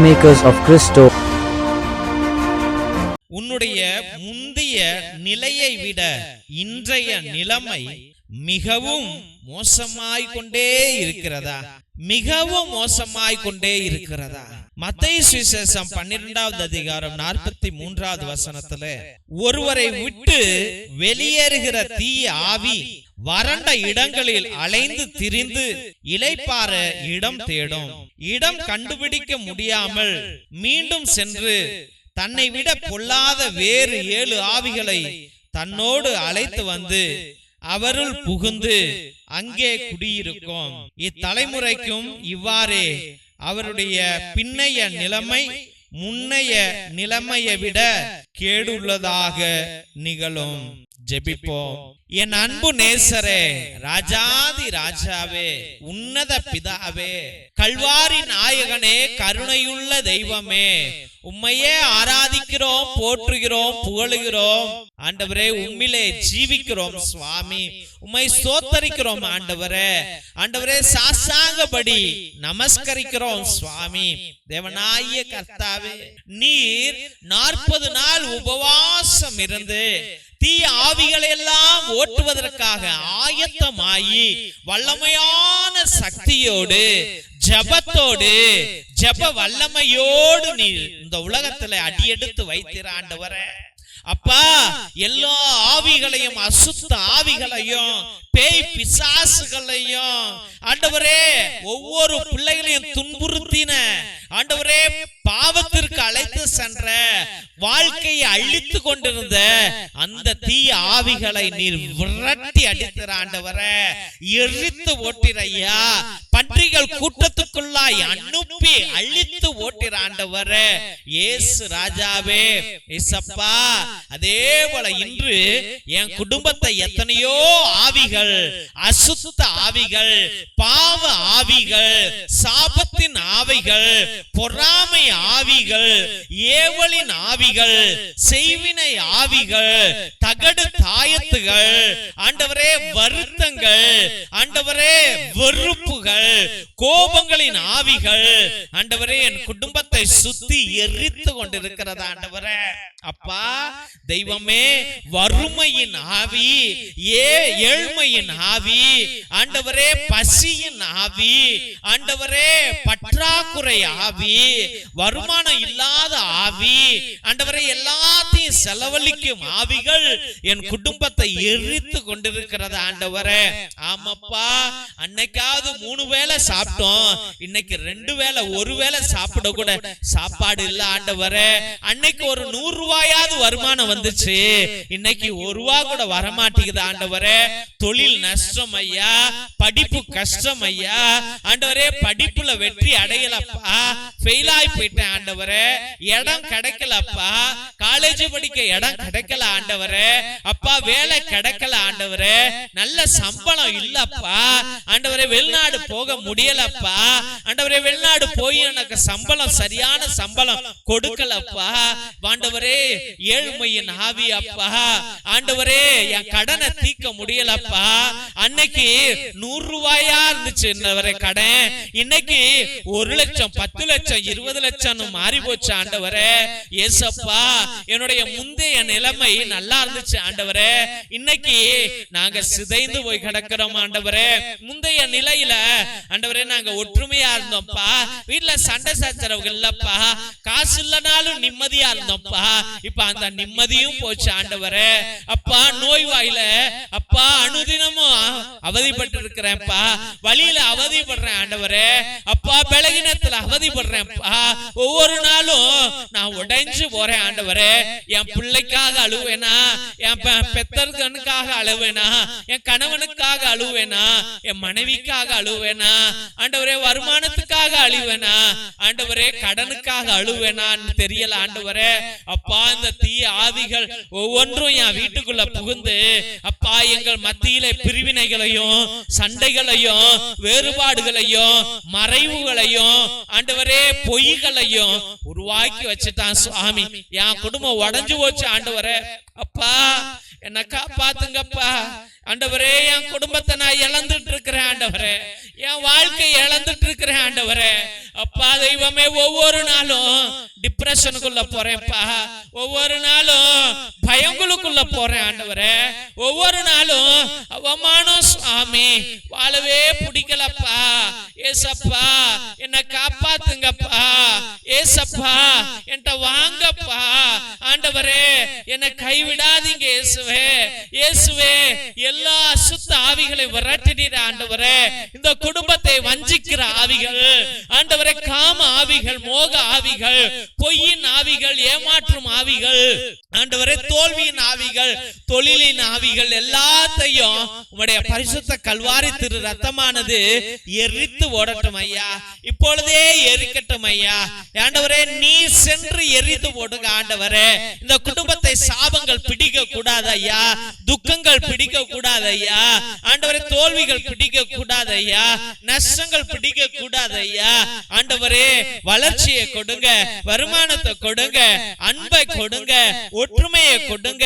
Peacemakers of Christo. உன்னுடைய முந்தைய நிலையை விட இன்றைய நிலைமை மிகவும் மோசமாய் கொண்டே இருக்கிறதா மிகவும் மோசமாய் கொண்டே இருக்கிறதா மத்திய சுவிசேஷம் பன்னிரெண்டாவது அதிகாரம் நாற்பத்தி மூன்றாவது வசனத்துல ஒருவரை விட்டு வெளியேறுகிற தீய ஆவி வறண்ட இடங்களில் அலைந்து திரிந்து இலைப்பார இடம் தேடும். இடம் கண்டுபிடிக்க முடியாமல் மீண்டும் சென்று தன்னை விட பொல்லாத வேறு ஏழு ஆவிகளை தன்னோடு அழைத்து வந்து அவருள் புகுந்து அங்கே குடியிருக்கும். இத்தலைமுறைக்கும் இவ்வாறே அவருடைய பின்னைய நிலைமை முன்னைய நிலைமையை விட கேடுள்ளதாக நிகழும். ஜெபிப்போம். என் அன்பு நேசரே ராஜாதி ராஜாவே உன்னத பிதாவே கல்வாரி நாயகனே கருணையுள்ள தெய்வமே உம்மையே ஆராதிக்கிறோம் போற்றுகிறோம் புகழுகிறோம். ஆண்டவரே உம்மிலே ஜீவிக்கிறோம் சுவாமி. உம்மை சோத்தரிக்கிறோம் ஆண்டவரே. ஆண்டவரே. சாசாங்கபடி நமஸ்கரிக்கிறோம் சுவாமி. தேவனாய கர்த்தாவே நீர் நாற்பது நாள் உபவாசம் இருந்து தீய ஆவிகளை எல்லாம் ஓட்டுவதற்காக ஆயத்தமாயி வல்லமையான சக்தியோடு ஜபத்தோடு ஜப வல்லமையோடு நீ இந்த உலகத்துல அடியெடுத்து வைத்திர ஆண்டவரே. அப்பா எல்லா ஆவிகளையும் அசுத்த ஆவிகளையும் பேய் பிசாசுகளையும் ஆண்டவரே ஒவ்வொரு பிள்ளைகளையும் துன்புறுத்தின ஆண்டவரே பாவத்திற்கு அழைத்து சென்ற வாழ்க்கையை அழித்து கொண்டிருந்த அந்த தீய ஆவிகளை நீர் விரட்டி அடித்திர ஆண்டவரே. எரித்து ஓட்டிறையா. பன்றிகள் கூட்டத்துக்குள்ளாய் அனுப்பி அழித்து ஓட்டிற ஆண்டவரே. இயேசு ராஜாவே இசப்பா அதே போல இன்று என் குடும்பத்தை எத்தனையோ ஆவிகள் அசுத்த ஆவிகள் பாவ ஆவிகள் சாபத்தின் ஆவிகள் பொறாமை ஆவிகள் ஏவலின் ஆவிகள் செய்வினை ஆவிகள் தகடு ஆயத்துகள் ஆண்டவரே வருத்தங்கள் ஆண்டவரே வெறுப்புகள் கோபங்களின் ஆவிகள். ஆண்டவரே என் குடும்பத்தை சுத்தி எரித்து கொண்டிருக்கிறது ஆண்டவரே. அப்பா தெய்வமே வறுமையின் ஆவி ஏ ஏழ்மையின் ஆவி ஆண்டவரே பசியின் ஆவி ஆண்டவரே பற்றாக்குறை ஆவி வருமானம் இல்லாத ஆவி ஆண்டவரே எல்லாத்தையும் செலவழிக்கும் ஆவிகள் என் குடும்பத்தை எரித்து கொண்டிருக்கிறது ஆண்டவரே. ஆமாப்பா அன்னைக்காவது மூணு வேளை சாப்பிட்டோம். இன்னைக்கு ரெண்டு வேளை ஒரு வேளை சாப்பிட கூட சாப்பாடு இல்ல ஆண்டவரே. அன்னைக்கு ஒரு நூறு ரூபாயாவது வருமானம் வந்துச்சு. இன்னைக்கு ஒரு ரூபா கூட வரமாட்டேங்குது ஆண்டவரே. தொழில் நஷ்டம் ஐயா படிப்பு கஷ்டம் ஐயா. ஆண்டவரே படிப்புல வெற்றி அடையலப்பா. ஃபெயில் ஆகி போயிட்டேன் ஆண்டவரே. இடம் கிடைக்கலப்பா. காலேஜ் படிக்க இடம் கிடைக்கல ஆண்டவரே. அப்பா வேலை கிடைக்கல ஆண்டவரே. நல்ல சம்பளம் இல்லப்பா. ஆண்டவரே வெளிநாடு போக முடியலப்பா. ஆண்டவரே வெளிநாடு போய் எனக்கு சம்பளம் சரியான சம்பளம் கொடுக்கலப்பா. ஆண்டவரே ஏழ்மையின் ஆவி அப்பா ஆண்டவரே என் கடனை தீக்க முடியலப்பா. அன்னைக்கு நூறு ரூபாயா இருந்துச்சு இன்னவரை கடன். இன்னைக்கு ஒரு லட்சம் பத்து லட்சம் இருபது லட்சம் மாறி போச்சு ஆண்டவரே. ஏசப்பா என்னுடைய முந்தைய நிலைமை நல்லா இருந்துச்சு ஆண்டவரே. இன்னைக்கு நாங்க சிதைந்து போய் கிடக்கிறோம் ஆண்டவரே. முந்தைய நிலையில ஆண்டவரே நாங்க ஒற்றுமையா இருந்தோம்ப்பா. வீட்டுல சண்டை சச்சரவுகள் இல்லப்பா. காசு இல்லனாலும் நிம்மதியா இருந்தோம்ப்பா. இப்ப அந்த நிம்மதியும் போச்சு ஆண்டவரே. அப்பா நோய் வாயில அப்பா அனுதினமும் அவதிப்பட்டு இருக்கிறேன்ப்பா வழியில அவதிப்படுறேன் ஆண்டவரே. அப்பா பலகீனத்துல அவதிப்படுறேன்ப்பா. ஒவ்வொரு நாளும் நான் உடைஞ்சு போறேன் ஆண்டவரே. என் பிள்ளைக்காக அழுவேனா? என் பெ- அழுவேனா? என் கணவனுக்காக அழுவேனா? என் மனைவிக்காக அழுவேனா? ஆண்டவரே வருமானத்துக்காக அழுவேனா? ஆண்டவரே கடனுக்காக அழுவேனான்னு தெரியல ஆண்டவரே. அப்பா இந்த தீய ஆவிகள் ஒவ்வொன்றும் என் வீட்டுக்குள்ள புகுந்து அப்பா எங்கள் மத்தியில பிரிவினைகளையும் சண்டைகளையும் வேறுபாடுகளையும் மறைவுகளையும் ஆண்டவரே பொய்களையும் உருவாக்கி வச்சுட்டான் சுவாமி. என் குடும்பம் உடஞ்சு போச்சு ஆண்டவரே. அப்பா என்ன காப்பாத்துங்கப்பா. ஆண்டவரே என் குடும்பத்தை நான் இழந்துட்டு இருக்கிறேன் ஆண்டவரே. என் வாழ்க்கை இழந்துட்டு இருக்கிறேன் ஆண்டவரே. அப்பா தெய்வமே ஒவ்வொரு நாளும் டிப்ரெஷனுக்குள்ள போறேன்ப்பா ஒவ்வொரு நாளும் பயங்களுக்குள்ள போறேன் ஆண்டவரே. ஒவ்வொரு நாளும் அவமானம் சுவாமி வாழவே பிடிக்கலப்பா. ஏசப்பா என்னை காப்பாத்துங்கப்பா. ஏசப்பா என்கிட்ட வாங்கப்பா. ஆண்டவரே என்னை கைவிடாதீங்க இயேசுவே. இயேசுவே எல்லா அசுத்த ஆவிகளை விரட்டிடுற ஆண்டவரே. இந்த குடும்பத்தை வஞ்சிக்கிற ஆவிகள் ஆண்டவரே காம ஆவிகள் மோக ஆவிகள் பொய்யின் ஆவிகள் ஏமாற்றும் ஆவிகள் ஆண்டவரே தோல்வியின் ஆவிகள் தொழிலின் ஆவிகள் எல்லாத்தையும் உங்களுடைய பரிசுத்த கல்வாரி திரு ரத்தமானது எரித்து ஓடட்டும் ஐயா. இப்பொழுதே எரிக்கட்டும் ஐயா. ஆண்டவரே நீ சென்று எரித்து ஓடுங்க ஆண்டவரே. இந்த குடும்பத்தை சாபங்கள் பிடிக்க கூடாது ஐயா. துக்கம் துக்கங்கள் பிடிக்க கூடாது ஐயா ஆண்டவரே தோல்விகள் பிடிக்க கூடாது ஐயா நஷ்டங்கள் பிடிக்க கூடாது ஐயா ஆண்டவரே வளர்ச்சியை கொடுங்க வருமானத்தை கொடுங்க அன்பை கொடுங்க ஒற்றுமையை கொடுங்க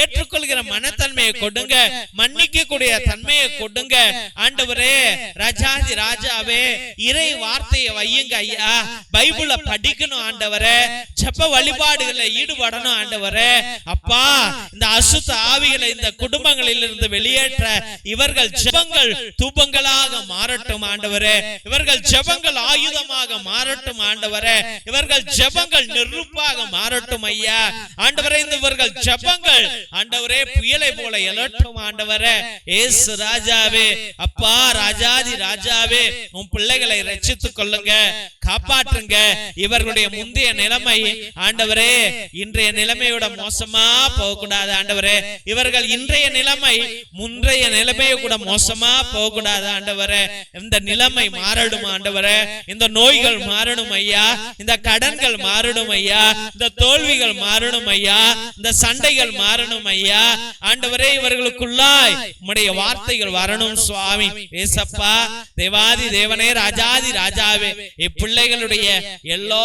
ஏற்றுக்கொள்கிற மனத்தன்மையை கொடுங்க மன்னிக்க கூடிய தன்மையை கொடுங்க. ஆண்டவரே ராஜாதி ராஜாவே இறை வார்த்தையை வையுங்க ஐயா. பைபிள படிக்கணும் ஆண்டவரே. செப்ப வழிபாடுகளை ஈடுபடணும் ஆண்டவரே. அப்பா இந்த அசுத்த ஆவிகளை இந்த குடும்ப குடும்பங்களில் இருந்து வெளியேற்ற இவர்கள் ஜெபங்கள் தூபங்களாக மாறட்டும் ஆண்டவரே. இவர்கள் ஜெபங்கள் ஆயுதமாக மாறட்டும் ஆண்டவரே. இவர்கள் ஜெபங்கள் நெருப்பாக மாறட்டும் ஐயா. ஆண்டவரே இந்த இவர்கள் ஜெபங்கள் ஆண்டவரே புயலை போல எழட்டும் ஆண்டவரே. ஏசு ராஜாவே அப்பா ராஜாதி ராஜாவே உன் பிள்ளைகளை ரச்சித்துக் கொள்ளுங்க காப்பாற்றுங்க. இவர்களுடைய முந்தைய நிலைமை ஆண்டவரே இன்றைய நிலைமையோட மோசமா போகக்கூடாது ஆண்டவரே. இவர்கள் இன்றைய நிலைமை முந்தைய நிலைமையை கூட மோசமா போகக்கூடாது ஆண்டவரே. இந்த நிலைமை மாறடும் ஆண்டவரே? இந்த நோய்கள் மாறணும் ஐயா. இந்த கடன்கள் மாறணும் ஐயா. இந்த தோல்விகள் மாறணும் ஐயா. இந்த சண்டைகள் மாறணும் ஐயா. ஆண்டவரே இவர்களுக்குள்ளாய் உம்முடைய வார்த்தைகள் வரணும் சுவாமி. ஏசப்பா தேவாதி தேவனே ராஜாதி ராஜாவே. இப்பிள்ளைகளுடைய எல்லா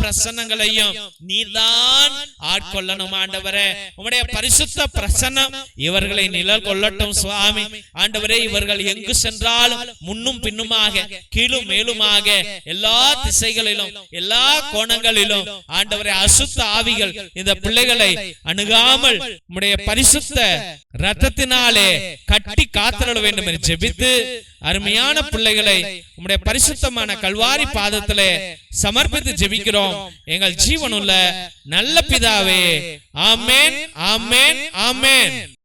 பிரசன்னங்களையும் நீதான் ஆட்கொள்ளணும் ஆண்டவரே. உம்முடைய பரிசுத்த பிரசன்னம் இவர்களை நிழல் கொள்ளட்டும் சுவாமி. ஆண்டவரே இவர்கள் எங்கு சென்றாலும் முன்னும் பின்னுமாக கீழும் மேலுமாக எல்லா திசைகளிலும் எல்லா கோணங்களிலும் ஆண்டவரை அசுத்த ஆவிகள் இந்த பிள்ளைகளை அணுகாமல் நம்முடைய பரிசுத்த ரத்தத்தினாலே கட்டி காத்தருள வேண்டும் என்று ஜெபித்து அருமையான பிள்ளைகளை உம்முடைய பரிசுத்தமான கல்வாரி பாதத்திலே சமர்ப்பித்து ஜெபிக்கிறோம். எங்கள் ஜீவனுள்ள நல்ல பிதாவே. ஆமென் ஆமென் ஆமென்.